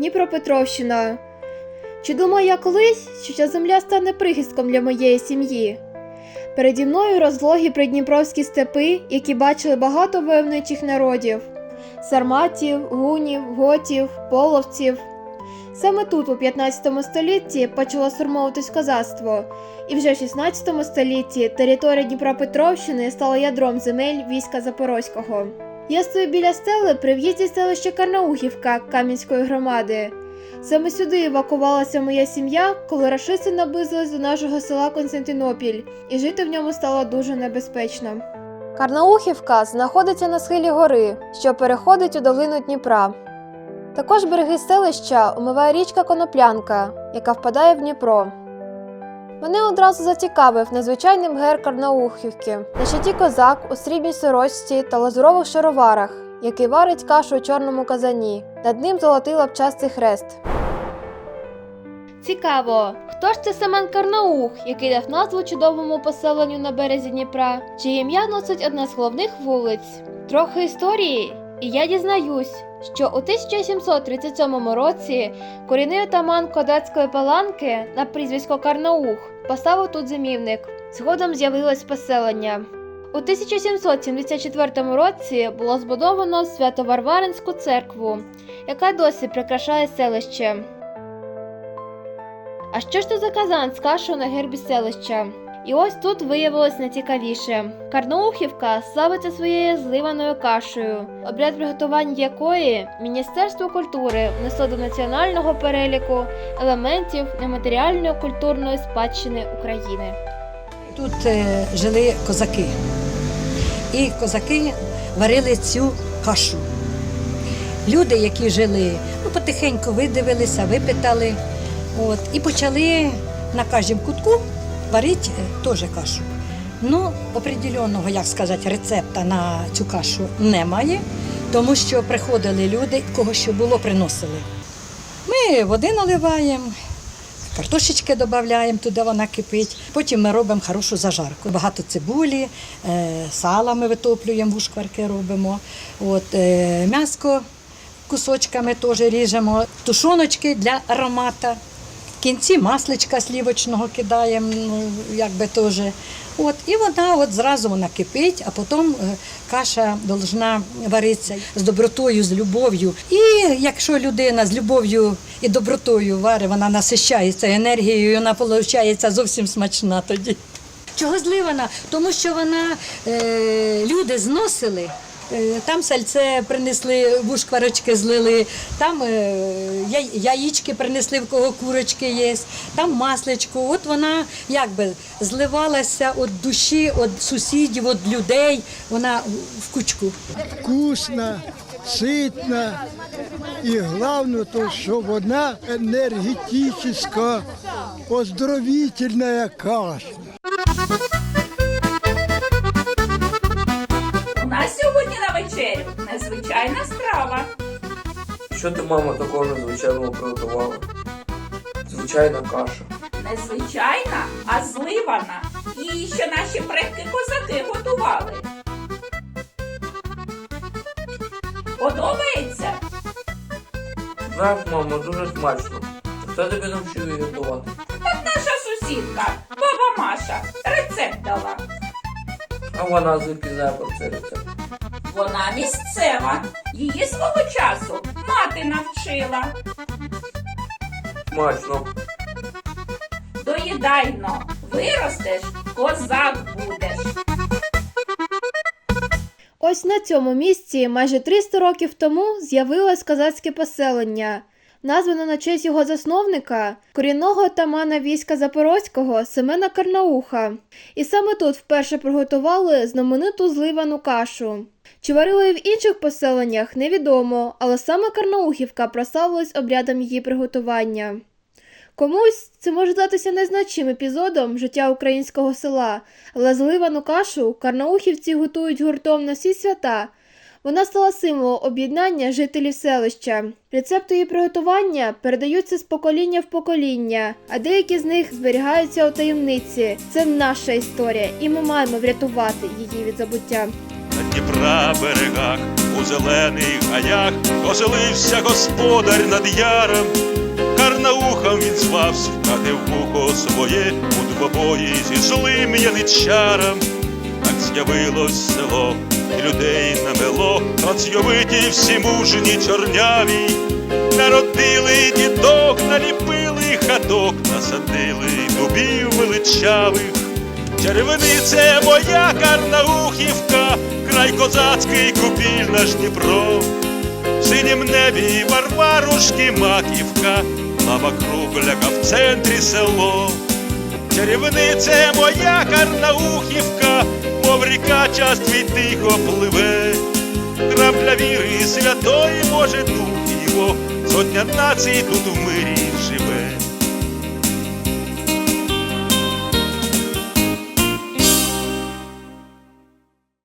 Дніпропетровщина. Чи думаю я колись, що ця земля стане прихистком для моєї сім'ї? Переді мною розлогі придніпровські степи, які бачили багато войовничих народів сарматів, гунів, готів, половців. Саме тут, у 15 столітті, почало сформовуватись козацтво, і вже в 16 столітті територія Дніпропетровщини стала ядром земель війська Запорозького. Я стою біля стели при в'їзді в селище Карнаухівка Кам'янської громади. Саме сюди евакувалася моя сім'я, коли рашисти наблизились до нашого села Константинопіль, і жити в ньому стало дуже небезпечно. Карнаухівка знаходиться на схилі гори, що переходить у долину Дніпра. Також береги селища омиває річка Коноплянка, яка впадає в Дніпро. Мене одразу зацікавив незвичайний мгер Карнаухівки, на щиті козак у срібній сорочці та лазурових шароварах, який варить кашу у чорному казані. Над ним золотий лапчастий хрест. Цікаво, хто ж це Семен Карнаух, який дав назву чудовому поселенню на березі Дніпра, чиє ім'я носить одна з головних вулиць. Трохи історії, і я дізнаюсь, що у 1737 році корінний отаман Кодацької паланки на прізвисько Карнаух поставив тут зимівник. Згодом з'явилось поселення. У 1774 році було збудовано Свято-Варваринську церкву, яка досі прикрашає селище. А що ж то за казан з кашею на гербі селища? І ось тут виявилось найцікавіше. Карнаухівка славиться своєю зливаною кашею, обряд приготування якої Міністерство культури внесло до національного переліку елементів нематеріальної культурної спадщини України. Тут е, жили козаки. І козаки варили цю кашу. Люди, які жили, ну, потихеньку видивилися, випитали. От, і почали на кожному кутку варити е, теж кашу. Ну, определеного, як сказати, рецепта на цю кашу немає, тому що приходили люди, кого що було, приносили. Ми води наливаємо, Картошечки додаємо, туди вона кипить. Потім ми робимо хорошу зажарку. Багато цибулі, е, сала ми витоплюємо, вушкварки робимо. От, е, м'яско кусочками теж ріжемо, тушоночки для аромата. В кінці масличка слівочного кидаємо, ну, якби теж. От, і вона от зразу вона кипить, а потім е, каша повинна варитися з добротою, з любов'ю. І якщо людина з любов'ю і добротою варить, вона насищається енергією, і вона виходить зовсім смачна тоді. Чого зливана? Тому що вона е, люди зносили. Е, Там сальце принесли, вушкварочки злили, там е, я- яєчки принесли, в кого курочки є, там масличко. От вона якби зливалася від душі, від сусідів, від людей. Вона в кучку. вкусна, ситна і головне, то, що вона енергетична, оздоровительна каша. Незвичайна страва. Що ти, мама, такого незвичайного приготувала? Звичайна каша. Незвичайна, а зливана. Її ще наші предки козаки готували. Подобається? Знаєш, мама, дуже смачно. Хто тобі навчив її готувати? Так наша сусідка, баба Маша, рецепт дала. А вона звідки знає про цей рецепт. Вона місцева. Її свого часу мати навчила. Смачно. Доїдайно, виростеш, козак будеш. Ось на цьому місці майже 300 років тому з'явилось козацьке поселення, назване на честь його засновника, корінного отамана війська Запорозького Семена Карнауха. І саме тут вперше приготували знамениту зливану кашу. Чи варили і в інших поселеннях, невідомо, але саме Карнаухівка прославилась обрядом її приготування. Комусь це може здатися незначним епізодом життя українського села, але зливану кашу карнаухівці готують гуртом на всі свята. Вона стала символом об'єднання жителів селища. Рецепти її приготування передаються з покоління в покоління, а деякі з них зберігаються у таємниці. Це наша історія, і ми маємо врятувати її від забуття. На Дніпра берегах, у зелених гаях оселився господар над яром. Карнаухом він звався, втратив вухо своє у двобої зі злим яничаром. Так з'явилось село, і людей намело, Працьовиті всі мужні чорняві, народили діток, наліпили хаток, насадили дубів величавих. Червенице моя Карнаухівка, край козацький купіль наш Дніпро. В синім небі Варварушки маківка, лава кругляка в центрі село. Чарівнице моя Карнаухівка, мов ріка час твій тихо пливе. крапля віри святої, може, дух його, сотня націй тут в мирі живе.